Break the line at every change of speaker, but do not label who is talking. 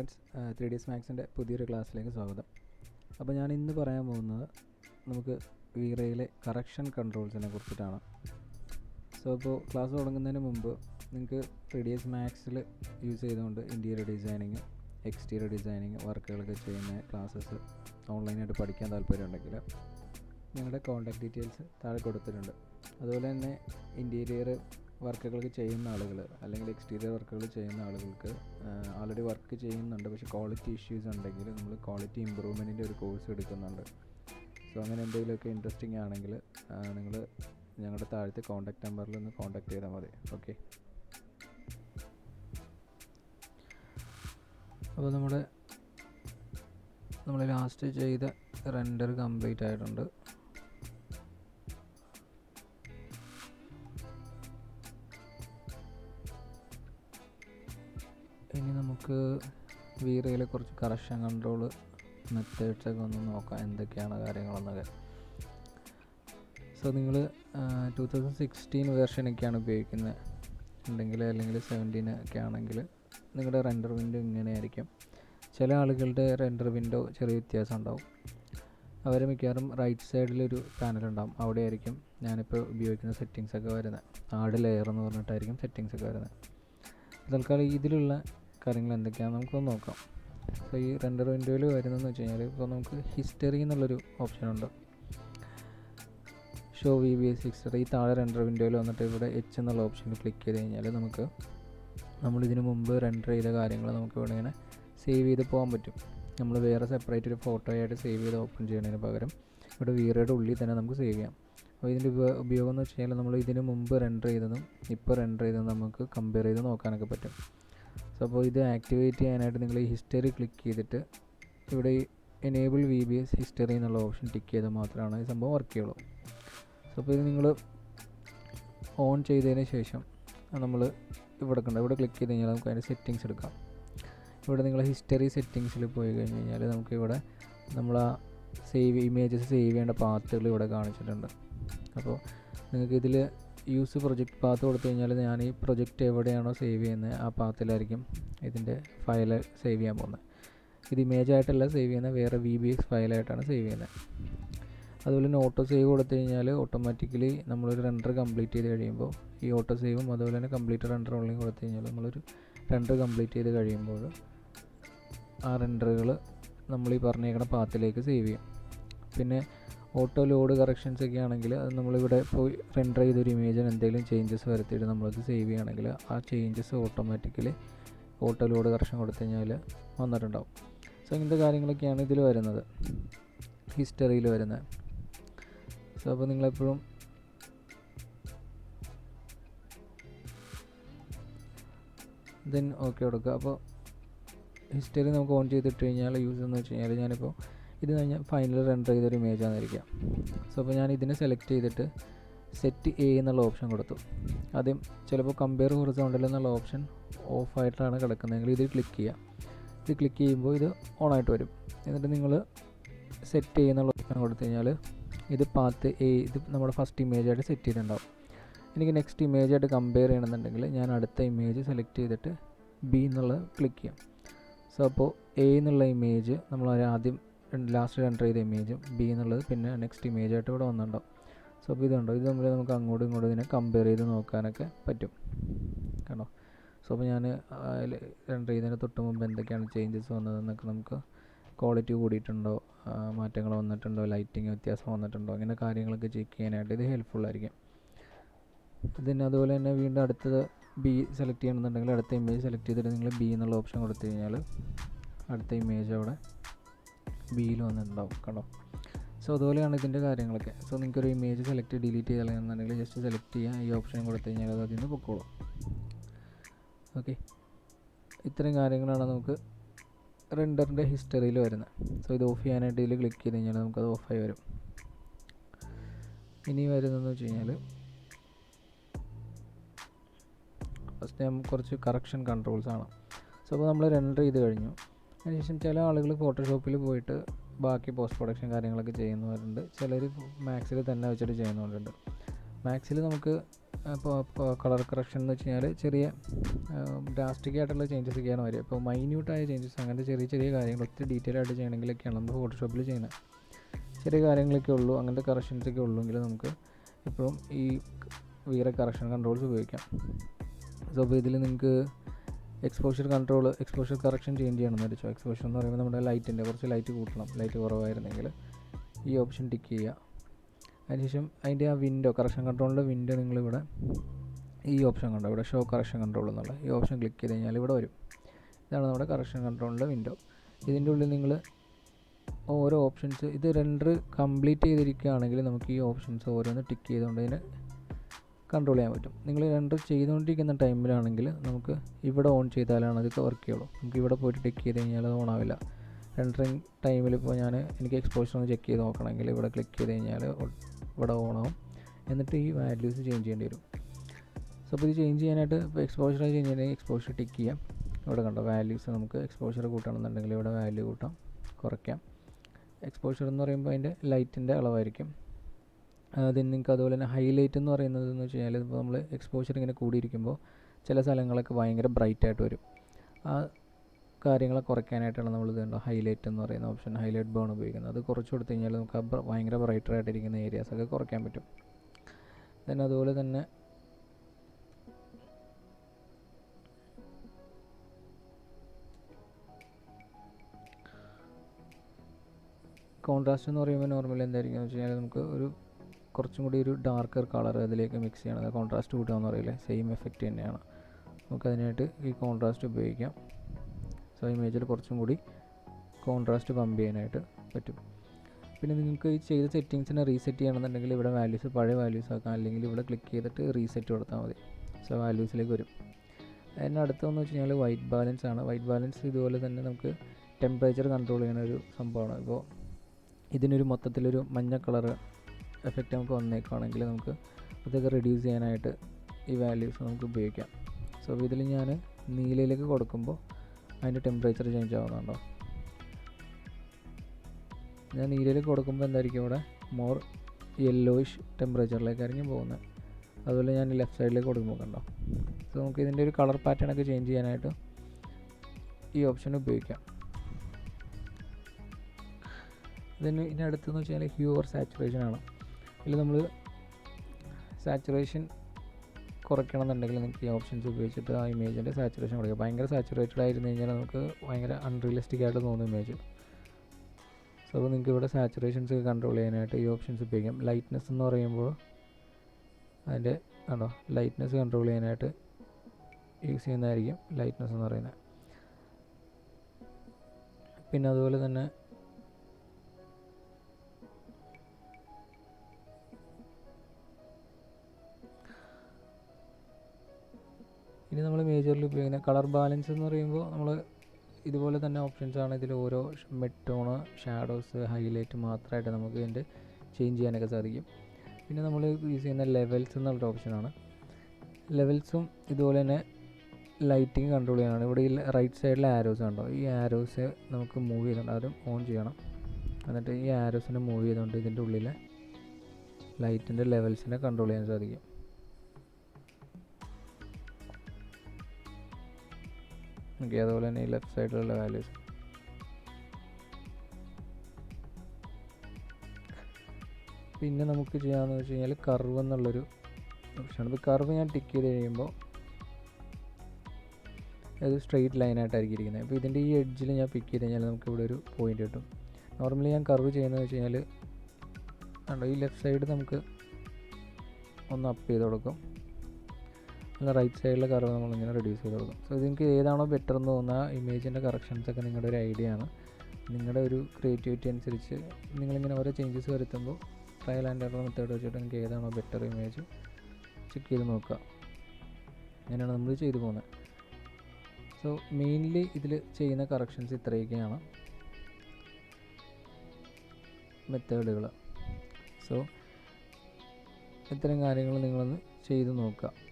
Friends three D S മാക്സിന്റെ പുതിയൊരു ക്ലാസ്സിലേക്ക് സ്വാഗതം. അപ്പോൾ ഞാൻ ഇന്ന് പറയാൻ പോകുന്നത് നമുക്ക് വീറയിലെ കറക്ഷൻ കൺട്രോൾസിനെ കുറിച്ചിട്ടാണ്. സോ ഇപ്പോൾ ക്ലാസ് തുടങ്ങുന്നതിന് മുമ്പ് നിങ്ങൾക്ക് ത്രീ ഡി എസ് മാക്സിൽ യൂസ് ചെയ്തുകൊണ്ട് ഇന്റീരിയർ ഡിസൈനിങ് എക്സ്റ്റീരിയർ ഡിസൈനിങ് വർക്കുകളൊക്കെ ചെയ്യുന്ന ക്ലാസ്സസ് ഓൺലൈനായിട്ട് പഠിക്കാൻ താല്പര്യമുണ്ടെങ്കിൽ ഞങ്ങളുടെ കോൺടാക്ട് ഡീറ്റെയിൽസ് താഴെ കൊടുത്തിട്ടുണ്ട്. അതുപോലെ തന്നെ ഇന്റീരിയർ വർക്കുകളൊക്കെ ചെയ്യുന്ന ആളുകൾ അല്ലെങ്കിൽ എക്സ്റ്റീരിയർ വർക്കുകൾ ചെയ്യുന്ന ആളുകൾക്ക് ആൾറെഡി വർക്ക് ചെയ്യുന്നുണ്ട്. പക്ഷേ ക്വാളിറ്റി ഇഷ്യൂസ് ഉണ്ടെങ്കിൽ നമ്മൾ ക്വാളിറ്റി ഇമ്പ്രൂവ്മെന്റിന്റെ ഒരു കോഴ്സ് എടുക്കുന്നുണ്ട്. സോ അങ്ങനെ എന്തെങ്കിലുമൊക്കെ ഇൻട്രസ്റ്റിംഗ് ആണെങ്കിൽ നിങ്ങൾ ഞങ്ങളുടെ താഴത്തെ കോൺടാക്ട് നമ്പറിൽ ഒന്ന് കോൺടാക്ട് ചെയ്താൽ മതി. ഓക്കെ അപ്പോൾ നമ്മുടെ നമ്മൾ ലാസ്റ്റ് ചെയ്ത റെൻഡർ കംപ്ലീറ്റ് ആയിട്ടുണ്ട്. നമുക്ക് വീറയിലെ കുറച്ച് കറക്ഷൻ കൺട്രോൾ മെത്തേഡ്സൊക്കെ ഒന്ന് നോക്കാം. എന്തൊക്കെയാണ് കാര്യങ്ങളെന്നൊക്കെ. സോ നിങ്ങൾ ടു തൗസൻഡ് സിക്സ്റ്റീൻ വേർഷനൊക്കെയാണ് ഉപയോഗിക്കുന്നത്. ഉണ്ടെങ്കിൽ അല്ലെങ്കിൽ സെവന്റീൻ ഒക്കെ ആണെങ്കിൽ നിങ്ങളുടെ റെൻഡർ വിൻഡോ ഇങ്ങനെയായിരിക്കും. ചില ആളുകളുടെ റെൻഡർ വിൻഡോ ചെറിയ വ്യത്യാസം ഉണ്ടാവും. അവർ മിക്കവാറും റൈറ്റ് സൈഡിലൊരു പാനൽ ഉണ്ടാവും. അവിടെ ആയിരിക്കും ഞാനിപ്പോൾ ഉപയോഗിക്കുന്ന സെറ്റിങ്സ് ഒക്കെ വരുന്നത്. ആഡ് ലെയർ എന്ന് പറഞ്ഞിട്ടായിരിക്കും സെറ്റിങ്സ് ഒക്കെ വരുന്നത്. തൽക്കാലം ഇതിലുള്ള കാര്യങ്ങൾ എന്തൊക്കെയാണ് നമുക്കൊന്ന് നോക്കാം. സോ ഈ റെൻഡർ വിൻഡോയിൽ വരുന്നതെന്ന് വെച്ച് കഴിഞ്ഞാൽ ഇപ്പോൾ നമുക്ക് ഹിസ്റ്ററി എന്നുള്ളൊരു ഓപ്ഷൻ ഉണ്ട്. Show V B S history ഈ താഴെ റെൻഡർ വിൻഡോയിൽ വന്നിട്ട് ഇവിടെ എച്ച് എന്നുള്ള ഓപ്ഷനിൽ ക്ലിക്ക് ചെയ്ത് കഴിഞ്ഞാൽ നമുക്ക് നമ്മൾ ഇതിനു മുമ്പ് റെൻഡർ ചെയ്ത കാര്യങ്ങൾ നമുക്ക് ഇവിടെ ഇങ്ങനെ സേവ് ചെയ്ത് പോകാൻ പറ്റും. നമ്മൾ വേറെ സെപ്പറേറ്റ് ഒരു ഫോട്ടോ ആയിട്ട് സേവ് ചെയ്ത് ഓപ്പൺ ചെയ്യുന്നതിന് പകരം ഇവിടെ വീറയുടെ ഉള്ളിൽ തന്നെ നമുക്ക് സേവ് ചെയ്യാം. അപ്പോൾ ഇതിന്റെ ഉപ ഉപയോഗം എന്ന് വെച്ച് കഴിഞ്ഞാൽ നമ്മൾ ഇതിന് മുമ്പ് റെൻഡർ ചെയ്തതും ഇപ്പോൾ റെൻഡർ ചെയ്തതും നമുക്ക് കമ്പയർ ചെയ്ത് നോക്കാനൊക്കെ പറ്റും. സോ അപ്പോൾ ഇത് ആക്ടിവേറ്റ് ചെയ്യാനായിട്ട് നിങ്ങൾ ഈ ഹിസ്റ്ററി ക്ലിക്ക് ചെയ്തിട്ട് ഇവിടെ enable V B S history എന്നുള്ള ഓപ്ഷൻ ടിക്ക് ചെയ്താൽ മാത്രമാണ് ഈ സംഭവം വർക്ക് ചെയ്യുള്ളൂ. സോ അപ്പോൾ ഇത് നിങ്ങൾ ഓൺ ചെയ്തതിന് ശേഷം നമ്മൾ ഇവിടെ കണ്ട ഇവിടെ ക്ലിക്ക് ചെയ്ത് കഴിഞ്ഞാൽ നമുക്ക് അതിന്റെ സെറ്റിങ്സ് എടുക്കാം. ഇവിടെ നിങ്ങൾ ഹിസ്റ്ററി സെറ്റിങ്സിൽ പോയി കഴിഞ്ഞ് കഴിഞ്ഞാൽ നമുക്ക് ഇവിടെ നമ്മൾ ആ സേവ് ഇമേജസ് സേവ് ചെയ്യേണ്ട പാത്തുകൾ ഇവിടെ കാണിച്ചിട്ടുണ്ട്. അപ്പോൾ നിങ്ങൾക്ക് ഇതിൽ യൂസ് പ്രൊജക്റ്റ് പാത്ത് കൊടുത്തു കഴിഞ്ഞാൽ ഞാൻ ഈ പ്രൊജക്റ്റ് എവിടെയാണോ സേവ് ചെയ്യുന്നത് ആ പാത്തിലായിരിക്കും ഇതിന്റെ ഫയൽ സേവ് ചെയ്യാൻ പോകുന്നത്. ഇത് ഇമേജ് ആയിട്ടല്ല സേവ് ചെയ്യുന്നത് വേറെ വി ബി എക്സ് ഫയലായിട്ടാണ് സേവ് ചെയ്യുന്നത്. അതുപോലെ തന്നെ ഓട്ടോ സേവ് കൊടുത്തു കഴിഞ്ഞാൽ ഓട്ടോമാറ്റിക്കലി നമ്മളൊരു റെൻഡർ കംപ്ലീറ്റ് ചെയ്ത് കഴിയുമ്പോൾ ഈ ഓട്ടോ സേവും അതുപോലെ തന്നെ കംപ്ലീറ്റ് റെൻഡർ ഓൺലൈൻ കൊടുത്തു കഴിഞ്ഞാൽ നമ്മളൊരു റെൻഡർ കംപ്ലീറ്റ് ചെയ്ത് കഴിയുമ്പോൾ ആ റെൻഡറുകൾ നമ്മൾ ഈ പറഞ്ഞേക്കുന്ന പാത്തിലേക്ക് സേവ് ചെയ്യും. പിന്നെ ഓട്ടോ ലോഡ് കറക്ഷൻസ് ഒക്കെ ആണെങ്കിൽ അത് നമ്മളിവിടെ പോയി റെൻഡർ ചെയ്തൊരു ഇമേജിന് എന്തെങ്കിലും ചേഞ്ചസ് വരുത്തിയിട്ട് നമ്മളത് സേവ് ചെയ്യുകയാണെങ്കിൽ ആ changes automatically auto load correction കൊടുത്തു കഴിഞ്ഞാൽ വന്നിട്ടുണ്ടാവും. സോ ഇങ്ങനത്തെ കാര്യങ്ങളൊക്കെയാണ് ഇതിൽ വരുന്നത്. ഹിസ്റ്ററിയിൽ വരുന്നത് സോ അപ്പോൾ നിങ്ങളെപ്പോഴും ദെൻ ഓക്കെ കൊടുക്കുക. അപ്പോൾ ഹിസ്റ്ററി നമുക്ക് ഓൺ ചെയ്തിട്ട് കഴിഞ്ഞാൽ യൂസ് എന്ന് വെച്ച് കഴിഞ്ഞാൽ ഞാനിപ്പോൾ ഇത് കഴിഞ്ഞാൽ ഫൈനൽ റെൻഡർ ചെയ്തൊരു ഇമേജ് ആണെന്നിരിക്കാം സോ അപ്പോൾ ഞാൻ ഇതിനെ സെലക്ട് ചെയ്തിട്ട് സെറ്റ് എ എന്നുള്ള ഓപ്ഷൻ കൊടുത്തു. ആദ്യം ചിലപ്പോൾ കമ്പയർ ഹൊറിസോണ്ടൽ എന്നുള്ള ഓപ്ഷൻ ഓഫ് ആയിട്ടാണ് കിടക്കുന്നതെങ്കിൽ ഇത് ക്ലിക്ക് ചെയ്യുക ഇത് ക്ലിക്ക് ചെയ്യുമ്പോൾ ഇത് ഓൺ ആയിട്ട് വരും. എന്നിട്ട് നിങ്ങൾ സെറ്റ് ചെയ്യുന്നുള്ള ഓപ്ഷൻ കൊടുത്തു കഴിഞ്ഞാൽ ഇത് പാത്ത് എ ഇത് നമ്മുടെ ഫസ്റ്റ് ഇമേജ് ആയിട്ട് സെറ്റ് ചെയ്തിട്ടുണ്ടാവും. എനിക്ക് നെക്സ്റ്റ് ഇമേജ് ആയിട്ട് കമ്പയർ ചെയ്യണമെന്നുണ്ടെങ്കിൽ ഞാൻ അടുത്ത ഇമേജ് സെലക്ട് ചെയ്തിട്ട് ബി എന്നുള്ളത് ക്ലിക്ക് ചെയ്യാം. സോ അപ്പോൾ എ എന്നുള്ള ഇമേജ് നമ്മൾ ആദ്യം ലാസ്റ്റ് എന്റർ ചെയ്ത ഇമേജും ബി എന്നുള്ളത് പിന്നെ നെക്സ്റ്റ് ഇമേജ് ആയിട്ട് ഇവിടെ വന്നിട്ടുണ്ടാവും. സോ അപ്പോൾ ഇതുണ്ടോ. ഇത് തമ്മിൽ നമുക്ക് അങ്ങോട്ടും ഇങ്ങോട്ടും ഇതിനെ കമ്പയർ ചെയ്ത് നോക്കാനൊക്കെ പറ്റും. കണ്ടോ? സോ അപ്പോൾ ഞാൻ എന്റർ ചെയ്തതിന് തൊട്ട് മുമ്പ് എന്തൊക്കെയാണ് ചേഞ്ചസ് വന്നതെന്നൊക്കെ നമുക്ക് ക്വാളിറ്റി കൂടിയിട്ടുണ്ടോ? മാറ്റങ്ങൾ വന്നിട്ടുണ്ടോ? ലൈറ്റിങ് വ്യത്യാസം വന്നിട്ടുണ്ടോ? അങ്ങനെ കാര്യങ്ങളൊക്കെ ചെക്ക് ചെയ്യാനായിട്ട് ഇത് ഹെൽപ്ഫുൾ ആയിരിക്കും. ഇതിന് അതുപോലെ തന്നെ വീണ്ടും അടുത്തത് ബി സെലക്ട് ചെയ്യണമെന്നുണ്ടെങ്കിൽ അടുത്ത ഇമേജ് സെലക്ട് ചെയ്തിട്ട് നിങ്ങൾ ബി എന്നുള്ള ഓപ്ഷൻ കൊടുത്തു കഴിഞ്ഞാൽ അടുത്ത ഇമേജ് അവിടെ ബിയിൽ വന്നിട്ടുണ്ടാവും കണ്ടോ? സോ അതുപോലെയാണ് ഇതിന്റെ കാര്യങ്ങളൊക്കെ. സോ നിങ്ങൾക്കൊരു ഇമേജ് സെലക്ട് ഡിലീറ്റ് ചെയ്യാനുണ്ടെങ്കിൽ ജസ്റ്റ് സെലക്ട് ചെയ്യുക ഈ ഓപ്ഷൻ കൊടുത്തു കഴിഞ്ഞാൽ അത് അതിൽ നിന്ന് പൊക്കോളും. ഓക്കെ ഇത്രയും കാര്യങ്ങളാണ് നമുക്ക് റെൻഡറിന്റെ ഹിസ്റ്ററിയിൽ വരുന്നത്. സോ ഇത് ഓഫ് ചെയ്യാനായിട്ട് ഇതിൽ ക്ലിക്ക് ചെയ്ത് കഴിഞ്ഞാൽ നമുക്കത് ഓഫായി വരും. ഇനി വരുന്നതെന്ന് വെച്ച് കഴിഞ്ഞാൽ ഫസ്റ്റ് ഞാൻ കുറച്ച് കറക്ഷൻ കൺട്രോൾസ് ആണ്. സോ അപ്പോൾ നമ്മൾ റെൻഡർ ചെയ്ത് കഴിഞ്ഞു. അതിനുശേഷം ചില ആളുകൾ ഫോട്ടോഷോപ്പിൽ പോയിട്ട് ബാക്കി പോസ്റ്റ് പ്രൊഡക്ഷൻ കാര്യങ്ങളൊക്കെ ചെയ്യുന്നവരുണ്ട്. ചിലർ മാക്സിൽ തന്നെ വെച്ചിട്ട് ചെയ്യുന്നവരുണ്ട്. മാക്സിൽ നമുക്ക് ഇപ്പോൾ കളർ കറക്ഷൻ എന്ന് വെച്ച് കഴിഞ്ഞാൽ ചെറിയ ഡ്രാസ്റ്റിക് ആയിട്ടുള്ള ചേഞ്ചസ് ഒക്കെയാണ് വരിക. ഇപ്പോൾ മൈന്യൂട്ടായ ചേഞ്ചസ് അങ്ങനത്തെ ചെറിയ ചെറിയ കാര്യങ്ങൾ ഒത്തിരി ഡീറ്റെയിൽ ആയിട്ട് ചെയ്യണമെങ്കിലൊക്കെയാണ് നമ്മൾ ഫോട്ടോഷോപ്പിൽ ചെയ്യുന്നത്. ചെറിയ കാര്യങ്ങളൊക്കെ ഉള്ളൂ അങ്ങനത്തെ കറക്ഷൻസ് ഒക്കെ ഉള്ളൂങ്കിൽ നമുക്ക് ഇപ്പോഴും ഈ വീറെ കറക്ഷൻ കൺട്രോൾസ് ഉപയോഗിക്കാം. സോ അപ്പോൾ ഇതിൽ നിങ്ങൾക്ക് exposure control exposure correction change ചെയ്യണമെന്ന് വെച്ചോ എക്സ്പോഷർ എന്ന് പറയുമ്പോൾ നമ്മുടെ ലൈറ്റിന്റെ കുറച്ച് ലൈറ്റ് കൂട്ടണം. ലൈറ്റ് കുറവായിരുന്നെങ്കിൽ ഈ ഓപ്ഷൻ ടിക്ക് ചെയ്യുക. അതിനുശേഷം അതിന്റെ ആ വിൻഡോ കറക്ഷൻ കൺട്രോളിന്റെ വിൻഡോ നിങ്ങളിവിടെ ഈ ഓപ്ഷൻ കണ്ടോ? ഇവിടെ ഷോ കറക്ഷൻ കൺട്രോൾ എന്നുള്ള ഈ ഓപ്ഷൻ ക്ലിക്ക് ചെയ്ത് കഴിഞ്ഞാൽ ഇവിടെ വരും. ഇതാണ് നമ്മുടെ കറക്ഷൻ കൺട്രോളിന്റെ വിൻഡോ ഇതിന്റെ ഉള്ളിൽ നിങ്ങൾ ഓരോ ഓപ്ഷൻസ് ഇത് റെൻഡർ കംപ്ലീറ്റ് ചെയ്തിരിക്കുകയാണെങ്കിൽ നമുക്ക് ഈ ഓപ്ഷൻസ് ഓരോന്ന് ടിക്ക് ചെയ്തുകൊണ്ട് ഇതിനെ കൺട്രോൾ ചെയ്യാൻ പറ്റും. നിങ്ങൾ റെൻഡർ ചെയ്തുകൊണ്ടിരിക്കുന്ന ടൈമിലാണെങ്കിൽ നമുക്ക് ഇവിടെ ഓൺ ചെയ്താലാണ് അതൊക്കെ വർക്ക് ചെയ്യുള്ളൂ. നമുക്ക് ഇവിടെ പോയിട്ട് ടിക്ക് ചെയ്ത് കഴിഞ്ഞാൽ അത് ഓൺ ആവില്ല. റെൻഡറിങ് ടൈമിൽ ഇപ്പോൾ ഞാൻ എനിക്ക് എക്സ്പോഷർ ഒന്ന് ചെക്ക് ചെയ്ത് നോക്കണമെങ്കിൽ ഇവിടെ ക്ലിക്ക് ചെയ്ത് കഴിഞ്ഞാൽ ഇവിടെ ഓൺ ആവും. എന്നിട്ട് ഈ വാല്യൂസ് ചേഞ്ച് ചെയ്യേണ്ടി വരും. സോ അപ്പോൾ ഇത് ചേഞ്ച് ചെയ്യാനായിട്ട് ഇപ്പോൾ എക്സ്പോഷർ ചേഞ്ച് ചെയ്യണമെങ്കിൽ എക്സ്പോഷർ ടിക്ക് ചെയ്യാം. ഇവിടെ കണ്ടോ വാല്യൂസ് നമുക്ക് എക്സ്പോഷർ കൂട്ടണമെന്നുണ്ടെങ്കിൽ ഇവിടെ വാല്യൂ കൂട്ടാം കുറയ്ക്കാം. എക്സ്പോഷർ എന്ന് പറയുമ്പോൾ അതിന്റെ ലൈറ്റിന്റെ അളവായിരിക്കും. അതിന് നിങ്ങൾക്ക് അതുപോലെ തന്നെ ഹൈലൈറ്റ് എന്ന് പറയുന്നത് എന്ന് വെച്ച് കഴിഞ്ഞാൽ ഇപ്പോൾ നമ്മൾ എക്സ്പോഷർ ഇങ്ങനെ കൂടിയിരിക്കുമ്പോൾ ചില സ്ഥലങ്ങളൊക്കെ ഭയങ്കര ബ്രൈറ്റ് ആയിട്ട് വരും. ആ കാര്യങ്ങളെ കുറയ്ക്കാനായിട്ടാണ് നമ്മൾ ഇതുണ്ടോ ഹൈലൈറ്റ് എന്ന് പറയുന്ന ഓപ്ഷൻ ഹൈലൈറ്റ് ബേൺ ഉപയോഗിക്കുന്നത്. അത് കുറച്ച് കൊടുത്തു കഴിഞ്ഞാൽ നമുക്ക് ഭയങ്കര ബ്രൈറ്റർ ആയിട്ടിരിക്കുന്ന ഏരിയാസൊക്കെ കുറയ്ക്കാൻ പറ്റും. ദെൻ അതുപോലെ തന്നെ കോൺട്രാസ്റ്റ് എന്ന് പറയുമ്പോൾ നോർമലി എന്തായിരിക്കും എന്ന് വെച്ച് കഴിഞ്ഞാൽ നമുക്ക് ഒരു കുറച്ചും കൂടി ഒരു ഡാർക്കർ കളർ അതിലേക്ക് മിക്സ് ചെയ്യണം. കോൺട്രാസ്റ്റ് കൂട്ടുക എന്ന് പറയില്ലേ? സെയിം എഫക്റ്റ് തന്നെയാണ്. നമുക്ക് അതിനായിട്ട് ഈ കോൺട്രാസ്റ്റ് ഉപയോഗിക്കാം. സോ ഇമേജിൽ കുറച്ചും കൂടി കോൺട്രാസ്റ്റ് പമ്പ് ചെയ്യാനായിട്ട് പറ്റും. പിന്നെ നിങ്ങൾക്ക് ഈ ചെയ്ത സെറ്റിങ്സിനെ റീസെറ്റ് ചെയ്യണമെന്നുണ്ടെങ്കിൽ ഇവിടെ വാല്യൂസ് പഴയ വാല്യൂസ് ആക്കാം. അല്ലെങ്കിൽ ഇവിടെ ക്ലിക്ക് ചെയ്തിട്ട് റീസെറ്റ് കൊടുത്താൽ മതി. സോ വാല്യൂസിലേക്ക് വരും. അതിന് അടുത്തതെന്ന് വെച്ച് കഴിഞ്ഞാൽ വൈറ്റ് ബാലൻസ് ആണ്. വൈറ്റ് ബാലൻസ് ഇതുപോലെ തന്നെ നമുക്ക് ടെമ്പറേച്ചർ കൺട്രോൾ ചെയ്യുന്ന ഒരു സംഭവമാണ്. ഇപ്പോൾ ഇതിനൊരു മൊത്തത്തിലൊരു മഞ്ഞ കളർ എഫക്റ്റ് നമുക്ക് വന്നേക്കുവാണെങ്കിൽ നമുക്ക് അതൊക്കെ റെഡ്യൂസ് ചെയ്യാനായിട്ട് ഈ വാല്യൂസ് നമുക്ക് ഉപയോഗിക്കാം. സോ ഇതിൽ ഞാൻ നീലയിലേക്ക് കൊടുക്കുമ്പോൾ അതിന്റെ ടെമ്പറേച്ചർ ചേഞ്ച് ആവുന്നുണ്ടോ? ഞാൻ നീലയിലേക്ക് കൊടുക്കുമ്പോൾ എന്തായിരിക്കും ഇവിടെ? മോർ യെല്ലോയിഷ് ടെമ്പറേച്ചറിലേക്കായിരിക്കും പോകുന്നത് അതുപോലെ ഞാൻ ലെഫ്റ്റ് സൈഡിലേക്ക് കൊടുക്കുമ്പോൾ കണ്ടോ? സോ നമുക്ക് ഇതിന്റെ ഒരു കളർ പാറ്റേൺ ഒക്കെ ചേഞ്ച് ചെയ്യാനായിട്ട് ഈ ഓപ്ഷൻ ഉപയോഗിക്കാം. ഇതിന് ഇനി അടുത്തെന്ന് വെച്ചാൽ ഹ്യൂ ഓർ സാച്ചുറേഷൻ ആണ്. ഇതിൽ നമ്മൾ സാച്ചുറേഷൻ കുറയ്ക്കണം എന്നുണ്ടെങ്കിൽ നിങ്ങൾക്ക് ഈ ഓപ്ഷൻസ് ഉപയോഗിച്ചിട്ട് ആ ഇമേജിന്റെ സാച്ചുറേഷൻ കുറയ്ക്കുക ഭയങ്കര സാച്ചുറേറ്റഡ് ആയിരുന്നു കഴിഞ്ഞാൽ നമുക്ക് ഭയങ്കര അൺറിയലിസ്റ്റിക് ആയിട്ട് തോന്നുന്ന ഇമേജ് സോ അപ്പോൾ നിങ്ങൾക്ക് ഇവിടെ സാച്ചുറേഷൻസ് കൺട്രോൾ ചെയ്യാനായിട്ട് ഈ ഓപ്ഷൻസ് ഉപയോഗിക്കാം. ലൈറ്റ്നെസ് എന്ന് പറയുമ്പോൾ അതിന്റെ ആണോ ലൈറ്റ്നെസ് കൺട്രോൾ ചെയ്യാനായിട്ട് യൂസ് ചെയ്യുന്നതായിരിക്കും ലൈറ്റ്നെസ് എന്ന് പറയുന്നത്. പിന്നെ അതുപോലെ തന്നെ ഇനി നമ്മൾ മേജറിൽ ഉപയോഗിക്കുന്ന കളർ ബാലൻസ് എന്ന് പറയുമ്പോൾ നമ്മൾ ഇതുപോലെ തന്നെ ഓപ്ഷൻസ് ആണ് ഇതിൽ ഓരോ മിഡ് ടോണ് ഷാഡോസ് ഹൈലൈറ്റ് മാത്രമായിട്ട് നമുക്ക് ഇതിന്റെ ചേഞ്ച് ചെയ്യാനൊക്കെ സാധിക്കും. പിന്നെ നമ്മൾ യൂസ് ചെയ്യുന്ന ലെവൽസ് എന്നുള്ളൊരു ഓപ്ഷനാണ് ലെവൽസും ഇതുപോലെ തന്നെ ലൈറ്റിംഗ് കൺട്രോൾ ചെയ്യാനാണ് ഇവിടെ ഈ റൈറ്റ് സൈഡിലെ ആരോസ് ഉണ്ടോ ഈ ആരോസ് നമുക്ക് മൂവ് ചെയ്തുകൊണ്ട് അതും ഓൺ ചെയ്യണം. എന്നിട്ട് ഈ ആരോസിനെ മൂവ് ചെയ്തുകൊണ്ട് ഇതിന്റെ ഉള്ളിലെ ലൈറ്റിന്റെ ലെവൽസിനെ കൺട്രോൾ ചെയ്യാൻ സാധിക്കും. ഓക്കെ അതുപോലെ തന്നെ ഈ ലെഫ്റ്റ് സൈഡിലുള്ള വാല്യൂസ് പിന്നെ നമുക്ക് ചെയ്യാമെന്ന് വെച്ച് കഴിഞ്ഞാൽ കർവ് എന്നുള്ളൊരു ഓപ്ഷനാണ് ഇപ്പോൾ കർവ് ഞാൻ ടിക്ക് ചെയ്ത് കഴിയുമ്പോൾ അത് സ്ട്രെയിറ്റ് ലൈനായിട്ടായിരിക്കും ഇരിക്കുന്നത്. അപ്പോൾ ഇതിന്റെ ഈ എഡ്ജിൽ ഞാൻ പിക്ക് ചെയ്ത് കഴിഞ്ഞാൽ നമുക്ക് ഇവിടെ ഒരു പോയിന്റ് കിട്ടും. നോർമലി ഞാൻ കർവ് ചെയ്യുന്നത് വെച്ച് കഴിഞ്ഞാൽ ഈ ലെഫ്റ്റ് സൈഡ് നമുക്ക് ഒന്ന് അപ്പ് ചെയ്ത് കൊടുക്കും. റൈറ്റ് സൈഡിലെ കർവ് നമ്മളിങ്ങനെ റെഡ്യൂസ് ചെയ്ത് കൊടുക്കും. സോ നിങ്ങൾക്ക് ഏതാണോ ബെറ്റർ എന്ന് തോന്നുന്ന ഇമേജിന്റെ കറക്ഷൻസ് ഒക്കെ നിങ്ങളുടെ ഒരു ഐഡിയ ആണ്. നിങ്ങളുടെ ഒരു ക്രിയേറ്റിവിറ്റി അനുസരിച്ച് നിങ്ങളിങ്ങനെ ഓരോ ചേഞ്ചസ് വരുത്തുമ്പോൾ ട്രയൽ ആൻഡ് എറർ മെത്തേഡ് വെച്ചിട്ട് നിങ്ങൾക്ക് ഏതാണോ ബെറ്റർ ഇമേജ് ചെക്ക് ചെയ്ത് നോക്കുക. അങ്ങനെയാണ് നമ്മൾ ചെയ്തു പോകുന്നത്. സോ മെയിൻലി ഇതിൽ ചെയ്യുന്ന കറക്ഷൻസ് ഇത്രയൊക്കെയാണ് മെത്തേഡുകൾ സോ ഇത്തരം കാര്യങ്ങൾ നിങ്ങളൊന്ന് ചെയ്ത് നോക്കുക.